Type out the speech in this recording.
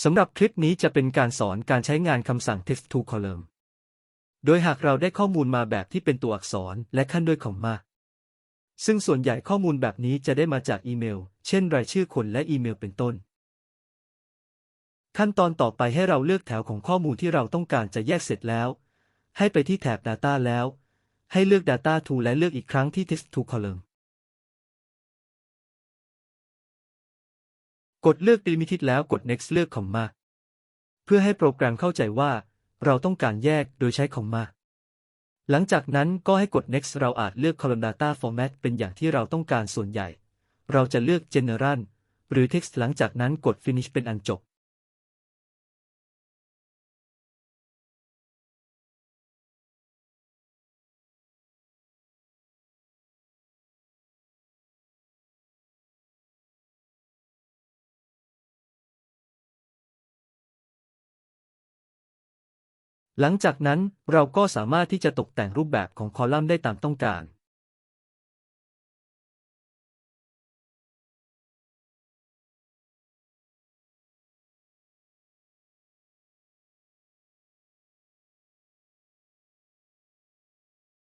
สำหรับคลิปนี้จะเป็นการสอนการใช้งานคำสั่ง text to column โดยหากเราได้ข้อมูลมาแบบที่เป็นตัวอักษรและขั้นด้วยคอมมาซึ่งส่วนใหญ่ข้อมูลแบบนี้จะได้มาจากอีเมล เช่น รายชื่อคนและอีเมลเป็นต้น ขั้นตอนต่อไปให้เราเลือกแถวของข้อมูลที่เราต้องการจะแยกเสร็จแล้ว ให้ไปที่แถบ Data แล้ว ให้เลือก Data to และเลือกอีกครั้งที่ Text to column กดเลือก Delimited แล้วกด Next เลือก Comma เพื่อให้โปรแกรมเข้าใจว่า เราต้องการแยกโดยใช้ Comma หลังจากนั้นก็ให้กด Next เราอาจเลือก Column Data Format เป็นอย่างที่เราต้องการส่วนใหญ่ เราจะเลือก General หรือ Text หลังจากนั้นกด Finish เป็นอันจบ หลังจากนั้นเราก็สามารถที่จะตกแต่งรูปแบบของคอลัมน์ได้ตามต้องการ